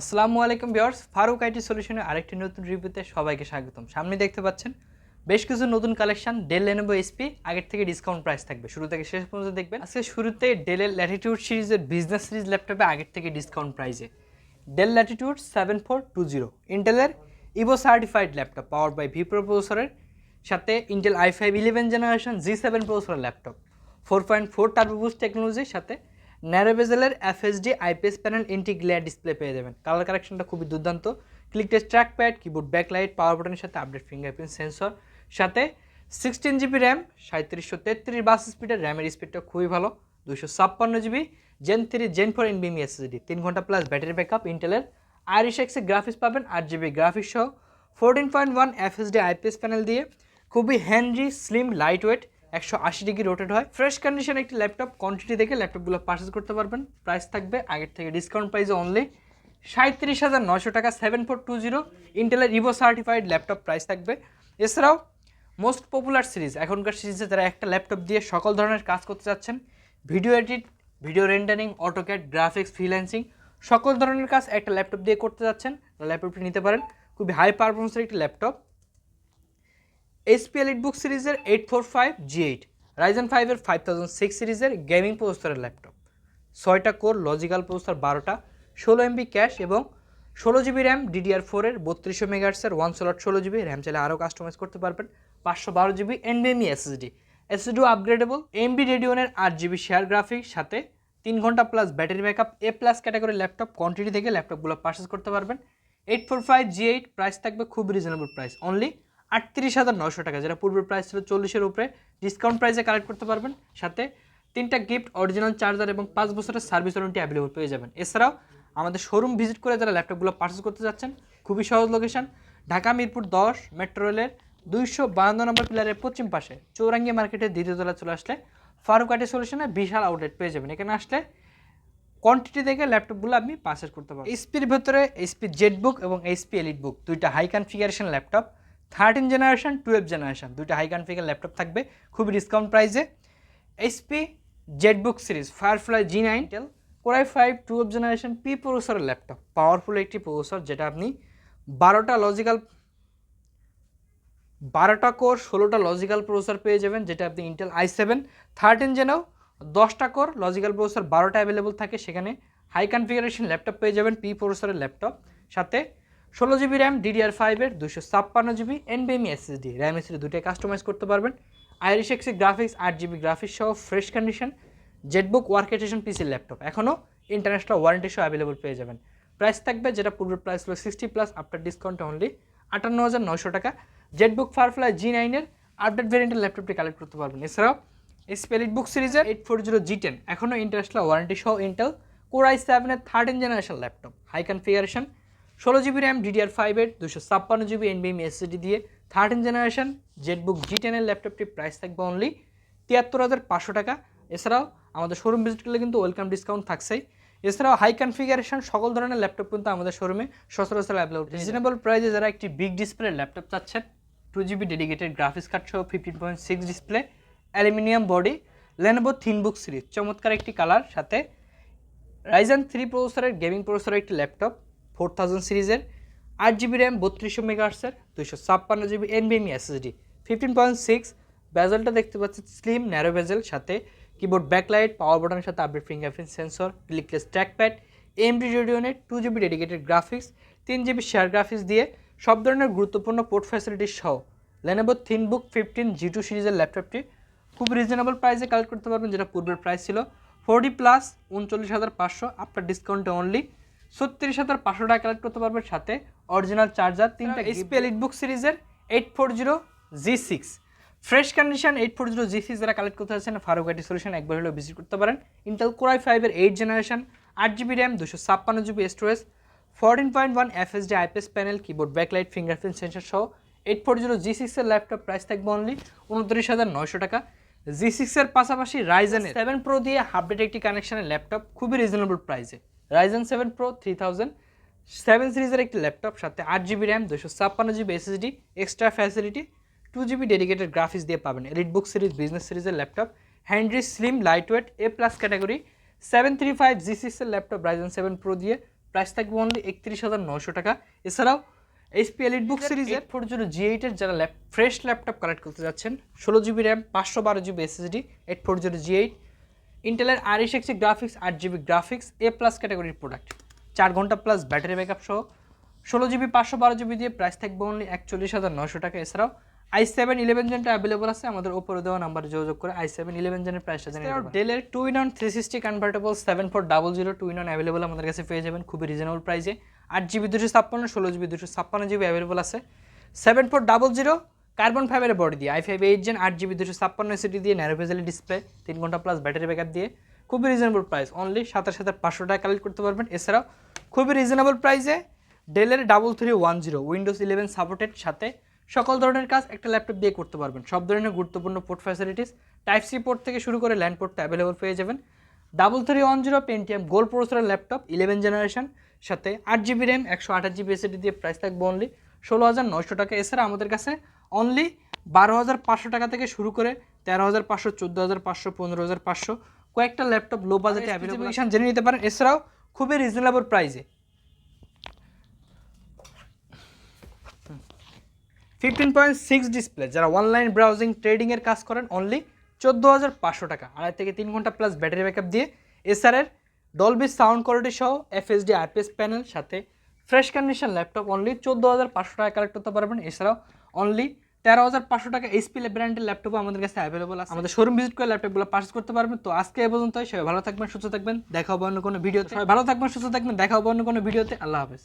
আসসালামু আলাইকুম viewers, Faruk IT সলিউশনের আরেকটি নতুন রিভিউতে সবাইকে স্বাগতম। সামনে দেখতে পাচ্ছেন, বেশ কিছু নতুন কালেকশন ডেল লেনোভো এসপি আগের থেকে ডিসকাউন্ট প্রাইস থাকবে। শুরু থেকে শেষ পর্যন্ত দেখবেন, আজকে শুরুতে ডেলের ল্যাটিটিউড সিরিজের বিজনেস সিরিজ ল্যাপটপে আগের থেকে ডিসকাউন্ট প্রাইসে Dell Latitude seven four two zero ইন্টেলের Evo certified laptop power by V pro প্রসেসরের সাথে Intel i five eleven generation G seven প্রসেসরের laptop four point four turbo boost টেকনোলজির সাথে narrow বেজেলের FSD IPS panel antiglare display পেয়ে যাবেন। Colour কারেকশনটা খুবই দুর্দান্ত। Click test track pad keyboard backlight power বাটনের সাথে আপডেট ফিঙ্গারপ্রিন্ট সেন্সর সাথে সিক্সটিন জিবি র্যাম সাঁত্রিশশো তেত্রিশ বাস স্পিডের র্যামের স্পিডটা খুবই ভালো। দুশো ছাপ্পান্ন GB gen three gen four এনবিএমি SSD তিন ঘণ্টা প্লাস ব্যাটারি ব্যাকআপ ইন্টেলের আইরিশ এক্সে গ্রাফিক্স পাবেন, আট জিবি গ্রাফিক্স সহ। Fourteen point one FSD IPS panel দিয়ে খুবই হ্যান্ডি স্লিম লাইট ওয়েট একশো আশি ডিগ্রি রোটেট হয়। ফ্রেশ কন্ডিশন একটি ল্যাপটপ কোয়ান্টিটি দেখে ল্যাপটপগুলো পারচেস করতে পারবেন। প্রাইস থাকবে আগের থেকে ডিসকাউন্ট প্রাইসে অনলি সাঁত্রিশ হাজার নশো টাকা সেভেন ফোর টু জিরো ইন্টেলের ইভো সার্টিফাইড ল্যাপটপ প্রাইস থাকবে। এছাড়াও মোস্ট পপুলার সিরিজ এখনকার সিরিজে যারা একটা ল্যাপটপ দিয়ে সকল ধরনের কাজ করতে চাচ্ছেন video edit video rendering AutoCAD graphics freelancing সকল ধরনের কাজ একটা ল্যাপটপ দিয়ে করতে যাচ্ছেন ল্যাপটপটি নিতে পারেন। খুবই হাই পারফরমেন্সের একটি ল্যাপটপ এইচপি এলিট বুক সিরিজের eight four five G eight Ryzen ফাইভের ফাইভ থাউজেন্ড সিক্স সিরিজের গেমিং প্রসেসরের ল্যাপটপ ছয়টা কোর লজিক্যাল প্রসেসর বারোটা, ষোলো এমবি ক্যাশ এবং ষোলো জিবি র্যাম ডিডিআর ফোরের বত্রিশশো মেগাহার্সের ওয়ান সোলট ষোলো জিবি র্যাম চাইলে আরও কাস্টমাইজ করতে পারবেন। পাঁচশো বারো জিবি এনবিএমই এসএসডি এসএসডিও আপগ্রেডেবল এমবি রেডিওনের আট জিবি শেয়ার গ্রাফিক্স সাথে তিন ঘণ্টা plus battery backup A plus category laptop quantity থেকে ল্যাপটপগুলো পারচেস করতে পারবেন। Eight four five G eight price থাকবে খুব রিজনেবল প্রাইস অনলি আটত্রিশ হাজার নশো টাকা, যেটা পূর্বের প্রাইস ছিল চল্লিশের উপরে। ডিসকাউন্ট প্রাইসে কালেক্ট করতে পারবেন। সাথে তিনটা গিফট অরিজিনাল চার্জার এবং পাঁচ বছরের সার্ভিস ওয়ারেন্টি অ্যাভেলেবল পেয়ে যাবেন। এছাড়াও আমাদের শোরুম ভিজিট করে যারা ল্যাপটপগুলো পারচেস করতে যাচ্ছেন, খুবই সহজ লোকেশন ঢাকা মিরপুর দশ মেট্রো রেলের দুইশো বাহান্ন নম্বর পিলারের পশ্চিম পাশে, চৌরাঙ্গি মার্কেটের দ্বিতীয় তলা চলে আসলে ফারুক আটি সলিউশনে বিশাল আউটলেট পেয়ে যাবেন। এখানে আসলে কোয়ান্টিটি দেখে ল্যাপটপগুলো আপনি পারচেস করতে পারবেন। এইচপির ভেতরে এইচপি জেট বুক এবং এইচপি এলিট বুক দুইটা high configuration laptop thirteen generation, twelve generation, দুইটা হাই কনফিগার ল্যাপটপ থাকবে, খুবই ডিসকাউন্ট প্রাইসে HP ZBook series Firefly G nine Intel core i five twelve generation P প্রসেসরের ল্যাপটপ পাওয়ারফুল একটি processor যেটা আপনি বারোটা লজিক্যাল বারোটা কোর ষোলোটা লজিক্যাল প্রসেসর পেয়ে যাবেন, যেটা আপনি ইন্টেল আই সেভেন থার্টিন জেনেও দশটা কোর লজিক্যাল প্রসেসর বারোটা অ্যাভেলেবল থাকে, সেখানে হাই কনফিগারেশন ল্যাপটপ পেয়ে যাবেন পি প্রসেসরের ল্যাপটপ। সাথে ষোলো জিবি র্যাম ডিডিআর ফাইভের দুশো ছাপ্পান্ন জিবি এনবিএমই এসএসডি র্যাম এসএসডি দুটোই কাস্টমাইজ করতে পারবেন। আইরিশ এক্সি গ্রাফিক্স আট জিবি গ্রাফিক্স সহ ফ্রেশ কন্ডিশন জেটবুক ওয়ার্কেটেশন পিসির ল্যাপটপ এখনও ইন্টারন্যাশনাল ওয়ারেন্টি সহ অ্যাভেলেবল পেয়ে যাবেন। প্রাইস থাকবে যেটা পূর্বের প্রাইস হলো sixty plus after discount only আটান্ন হাজার নয়শো টাকা। জেটবুক ফায়ারফ্লাই জি নাইনের আপডেট ভেরিয়েন্টের ল্যাপটপটি কালেক্ট করতে পারবেন। এছাড়াও স্পেলিট বুক সিরিজের eight four zero G ten এখনও ইন্টারন্যাশনাল ওয়ারেন্টি সহ ইন্টেল কোর আই সেভেনের thirteen generation laptop high configuration ষোলো জিবি র্যাম ডিডিআর ফাইভের দুশো ছাপ্পান্ন জিবি এনবিএম এসএসডি দিয়ে থার্টিন জেনারেশন জেটবুক জি টেনের ল্যাপটপটির প্রাইস থাকবে অনলি তিয়াত্তর হাজার পাঁচশো টাকা। এছাড়াও আমাদের শোরুম ভিজিট করলে কিন্তু ওয়েলকাম ডিসকাউন্ট থাকছেই। এছাড়াও হাই কনফিগারেশন সকল ধরনের ল্যাপটপ কিন্তু আমাদের শোরুমে সচরাচর অ্যাভেলেবল রিজনেবল প্রাইসে যারা একটি বিগ ডিসপ্লে ল্যাপটপ চাচ্ছেন two GB dedicated graphics card সহ fifteen point six display aluminium body Lenovo ThinkBook series চমৎকার একটি কালার সাথে রাইজেন থ্রি প্রসেসরের গেমিং প্রসেসরের একটি ল্যাপটপ ফোর থাউজেন্ড সিরিজের আট জিবি র্যাম, বত্রিশশো মেগাহার্সের দুইশো ছাপ্পান্ন জিবি এনবিএমই এসএসডি ফিফটিন পয়েন্ট সিক্স বেজেলটা দেখতে পাচ্ছি স্লিম ন্যারো বেজেল সাথে কিবোর্ড ব্যাকলাইট পাওয়ার বাটনের সাথে update fingerprint sensor clickless trackpad AMD রেডিওনের two GB dedicated graphics তিন জিবি শেয়ার গ্রাফিক্স দিয়ে সব ধরনের গুরুত্বপূর্ণ পোর্ট ফ্যাসিলিটিস সহ Lenovo ThinkBook fifteen G two সিরিজের ল্যাপটপটি খুব রিজনেবল প্রাইসে কালেক্ট করতে পারবেন, যেটা পূর্বের প্রাইস ছিল ফোরটি প্লাস উনচল্লিশ হাজার পাঁচশো আপনার ডিসকাউন্টে অনলি ছত্রিশ হাজার পাঁচশো টাকা কালেক্ট করতে পারবেন সাথে অরিজিনাল চার্জার তিনটা এইচপি এলিট বুক সিরিজের eight four zero G six fresh condition eight four zero G six যারা কালেক্ট করতে চাচ্ছেন ফারুক আইটি সলিউশন একবার হলেও ভিজিট করতে পারেন। ইন্টেল কোরাই ফাইভের এইট জেনারেশন আট জিবি র্যাম দুশো ছাপ্পান্ন GB storage fourteen point one FSD IPS panel keyboard backlight fingerprint sensor সহ এইট ফোর জিরো জি সিক্সের ল্যাপটপ প্রাইস থাকবে অনলি উনত্রিশ হাজার নয়শো টাকা। জি সিক্সের পাশাপাশি রাইজেনের সেভেন প্রো দিয়ে হাফডেট একটি কানেকশনের ল্যাপটপ খুবই রিজনেবল প্রাইসে Ryzen seven pro three thousand seven সিরিজের একটি ল্যাপটপ সাথে আট জিবি র্যাম দুশো ছাপ্পান্ন GB SSD extra facility two GB dedicated graphics দিয়ে পাবেন। এলিট বুক সিরিজ বিজনেস সিরিজের laptop handy slim lightweight A plus category seven three five G সিক্সের ল্যাপটপ রাইজেন সেভেন প্রো দিয়ে প্রাইস থাকবে অনলি একত্রিশ হাজার নশো টাকা। এছাড়াও এইচপি এলিট বুক সিরিজের ফোর জিরো জি এইটের যারা ল্যাপ ফ্রেশ ল্যাপটপ কালেক্ট করতে যাচ্ছেন ষোলো জিবি র্যাম পাঁচশো বারো GB SSD eight four zero G eight ইন্টেলের আড়াইশ এক্সি গ্রাফিক্স আট জিবি গ্রাফিক্স এ প্লাস ক্যাটাগরির প্রোডাক্ট চার ঘণ্টা প্লাস ব্যাটারি ব্যাকআপ সহ ষোলো জিবি পাঁচশো বারো জিবি দিয়ে প্রাইস থাকবে অনলি একচল্লিশ হাজার নশো টাকা। এছাড়াও আই সেভেন ইলেভেন জেনটা অ্যাভেলেবল আছে আমাদের ওপরে দেওয়া নাম্বারে যোগাযোগ করে আই সেভেন ইলেভেন জেনের প্রাইসটা জানিয়ে ডেলের two in one three sixty convertible seven four double zero two in one available আমাদের কাছে পেয়ে যাবেন খুবই রিজনেবল প্রাইসে আট জিবি দুশো ছাপ্পান্ন ষোলো জিবি দুশো ছাপ্পান্ন জিবি অ্যাভেলেবল আছে। Seven four double zero carbon ফাইবারের বডি দিয়ে আই ফাইভ এইট জেন আট জিবি দুশো ছাপ্পান্ন এসিডি দিয়ে ন্যারো ভেজেল ডিসপ্লে তিন ঘণ্টা প্লাস ব্যাটারি ব্যাকআপ দিয়ে, খুবই রিজনেবল প্রাইস অনলি সাতাশ হাজার পাঁচশো টাকা কালেক্ট করতে পারবেন। এছাড়াও খুবই রিজনেবল প্রাইসে ডেলের double three one zero Windows eleven supported সাথে সকল ধরনের কাজ একটা ল্যাপটপ দিয়ে করতে পারবেন। সব ধরনের গুরুত্বপূর্ণ port facilities type C port থেকে শুরু করে ল্যান্ড পোর্টটা অ্যাভেলেবল পেয়ে যাবেন। Double three one zero Pentium gold প্রসেসরের ল্যাপটপ ইলেভেন জেনারেশন সাথে আট জিবি র্যাম একশো আঠাশ জিবি এসিডি দিয়ে প্রাইস থাকবে অনলি ষোলো হাজার নয়শো টাকা। এছাড়া আমাদের কাছে অনলি বারো হাজার পাঁচশো টাকা থেকে শুরু করে তেরো হাজার পাঁচশো চোদ্দ হাজার পাঁচশো পনেরো হাজার পাঁচশো। কয়েকটা ল্যাপটপ লো বাজেটে অ্যাভেলেবল জেনে নিতে পারেন। এছাড়াও খুবই রিজনেবল প্রাইসে ফিফটিন পয়েন্ট সিক্স ডিসপ্লে যারা অনলাইন ব্রাউজিং ট্রেডিংয়ের কাজ করেন অনলি চোদ্দ হাজার পাঁচশো টাকা। আড়াই থেকে তিন ঘণ্টা প্লাস ব্যাটারি ব্যাকআপ দিয়ে। এসআরের ডলবি সাউন্ড কোয়ালিটি সহ এফএসডি আইপিএস প্যানেল সাথে ফ্রেশ কন্ডিশন ল্যাপটপ অনলি চোদ্দ হাজার পাঁচশো টাকা কালেক্ট করতে পারবেন। এছাড়াও অনলি তেরো হাজার পাঁচশো টাকা এইচপি ব্র্যান্ডের ল্যাপটপ আমাদের কাছে অ্যাভেলেবল আছে। আমাদের শোরুম ভিজিট করে ল্যাপটপগুলো পার্চেস করতে পারবেন। তো আজকে এ পর্যন্ত সবাই ভালো থাকবেন সুস্থ থাকবেন দেখা হবে অন্য কোনো ভিডিওতে। সবাই ভালো থাকবেন সুস্থ থাকবেন দেখা হবে অন্য কোনো ভিডিওতে। আল্লাহ হাফেজ।